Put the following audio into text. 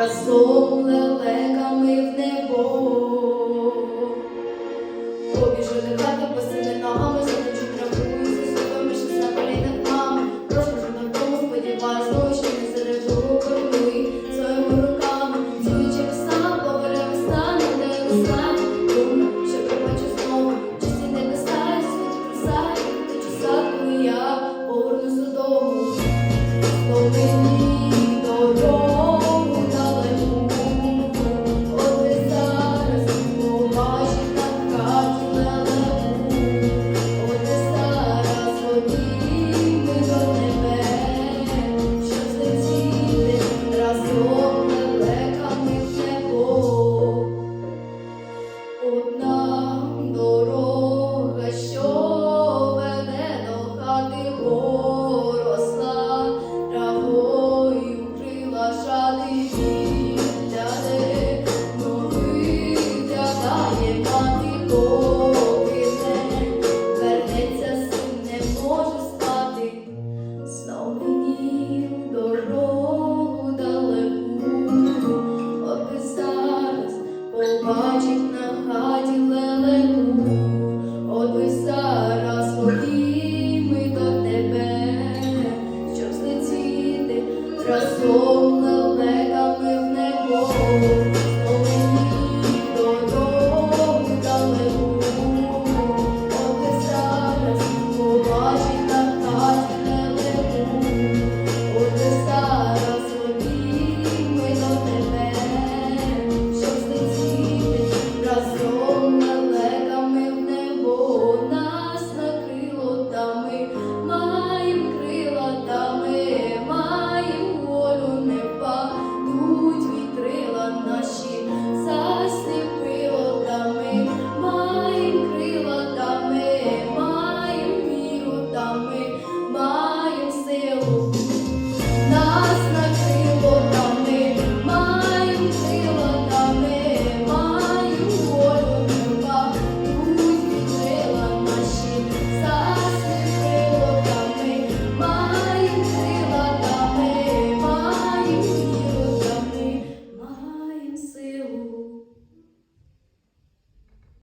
разом лелеками в небо, побіжу летати босими ногами. дорога, що веде до хати поросла, травою крила шати гляде, новий ну, глядає мати поки не вернеться не може спати, знов мені дорогу далеку, от побачить на хаті ле. Богом, милнеками в небо.